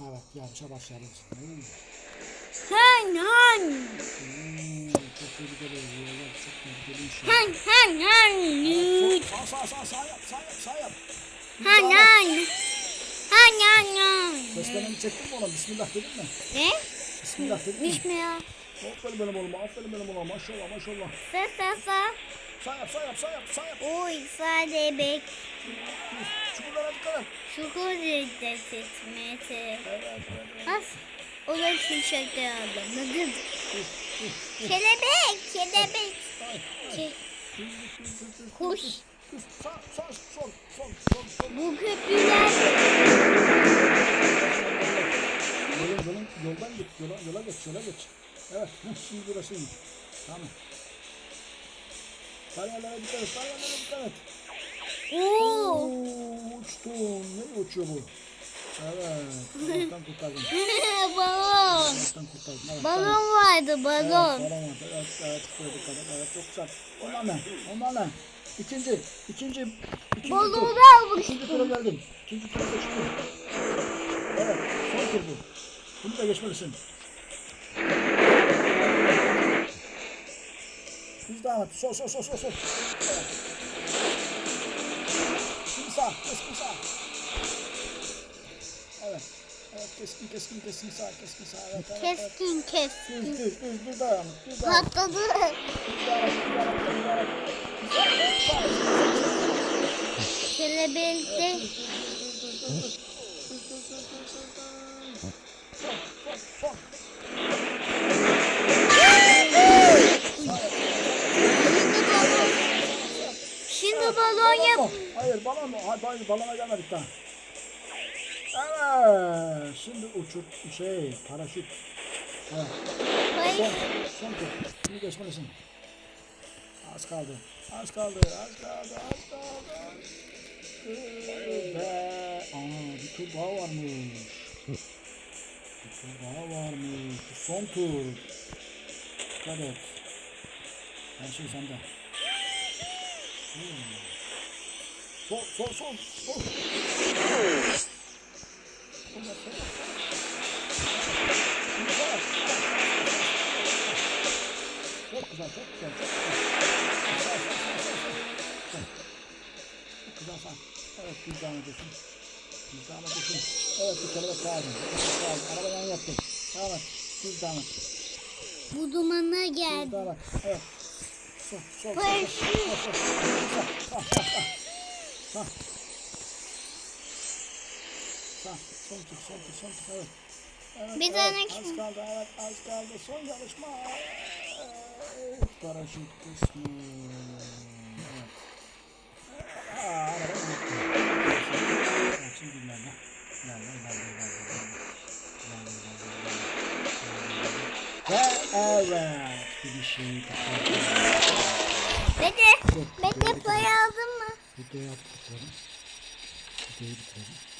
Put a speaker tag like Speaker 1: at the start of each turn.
Speaker 1: Evet yarışa
Speaker 2: Han han.
Speaker 1: hmm, çok tehlikeli. Yollar çok tehlikeli inşallah.
Speaker 2: Han han han.
Speaker 1: Sağ sağ sağ sağ yap sağ yap sağ yap.
Speaker 2: Han han. Han han han.
Speaker 1: Beslenemi çektin mi oğlum? Bismillah dedin mi?
Speaker 2: Ne?
Speaker 1: Bismillah dedin mi?
Speaker 2: Bismillah.
Speaker 1: Aferin benim oğluma, aferin benim oğluma. Maşallah maşallah.
Speaker 2: Sa sa sa.
Speaker 1: Sağ yap sağ yap sağ yap sağ yap.
Speaker 2: Oy sade bek.
Speaker 1: Çukurlara.
Speaker 2: Şukur defetmesi.
Speaker 1: Evet evet.
Speaker 2: As. Ola için şaka anladım. Kelebek, kelebek.
Speaker 1: Ay,
Speaker 2: Ke- Kuş. Bu köprüler
Speaker 1: Yolun yolun yoldan git yola yola geç yola geç. Evet şimdi burası. Tamam. Bariyerlere dikkat et bariyerlere dikkat et.
Speaker 2: Oo.
Speaker 1: Uçtun. Nereye uçuyor bu? Evet. Allah'tan kurtardım.
Speaker 2: balon.
Speaker 1: Allah'tan kurtardım. Evet, tamam.
Speaker 2: Balon vardı
Speaker 1: Evet,
Speaker 2: balon.
Speaker 1: balon var. Evet, evet, şöyle dikkat et. Evet, çok güzel. Onlar ne? Onlar ne? İkinci, ikinci, ikinci
Speaker 2: Balonu
Speaker 1: tur.
Speaker 2: almış.
Speaker 1: İkinci tura geldim. İkinci tura geçtim. Evet, son tur bu. Bunu da geçmelisin. Biz devam et. Sol, sol, sol, sol, sol. Evet. Keskin, keskin, keskin sağ, keskin sağ. Evet, evet, evet.
Speaker 2: Keskin
Speaker 1: Düz,
Speaker 2: keskin.
Speaker 1: düz, düz, düz devam. Düz devam.
Speaker 2: Patladı.
Speaker 1: Düz devam düz devam düz devam.
Speaker 2: Kelebekte
Speaker 1: Düz, düz, düz, düz, düz, düz, düz. Düz, düz, düz, düz, düz, düz. Sol, sol, sol.
Speaker 2: Şimdi balon yap.
Speaker 1: Hayır balon mu? Hayır, hayır balona gelmedik daha. Evet. Şimdi uçurt şey paraşüt. Evet. Son, son tur. Şimdi geçmelisin. Az kaldı. Az kaldı. Az kaldı. Az kaldı. Ve aa bir tur daha varmış. Bir tur daha varmış. Son tur. Dikkat et. Her şey sende. Hmm. Sol, sol, sol, sol. Çok güzel, çok güzel, çok güzel. Çok güzel sağ. Evet, ediyorsun. Bir devam ediyorsun. Evet, bir kelebek daha aldın. Bir kelebek daha aldın. Araba yan yaptın. Devam et. Düz devam et.
Speaker 2: Bu dumana geldi.
Speaker 1: devam et. Evet. Sol, sol, sol, sol,
Speaker 2: Paraşüt.
Speaker 1: sol, sol. Sağ, sağ, Sağ. Son tur, son tur, son tur. Evet. Evet,
Speaker 2: Bir
Speaker 1: evet.
Speaker 2: tane
Speaker 1: Az kaldı, evet, az kaldı. Son yarışma. Evet, Paraşüt kısmı. Evet. Aa, araba şimdi ilerle. İlerle, ilerle, ilerle, ilerle. İlerle, ilerle. Ve evet. Bir şey
Speaker 2: Bekle. Bekle pay aldın mı?
Speaker 1: Videoyu yaptık bitirelim. Videoyu bitirelim.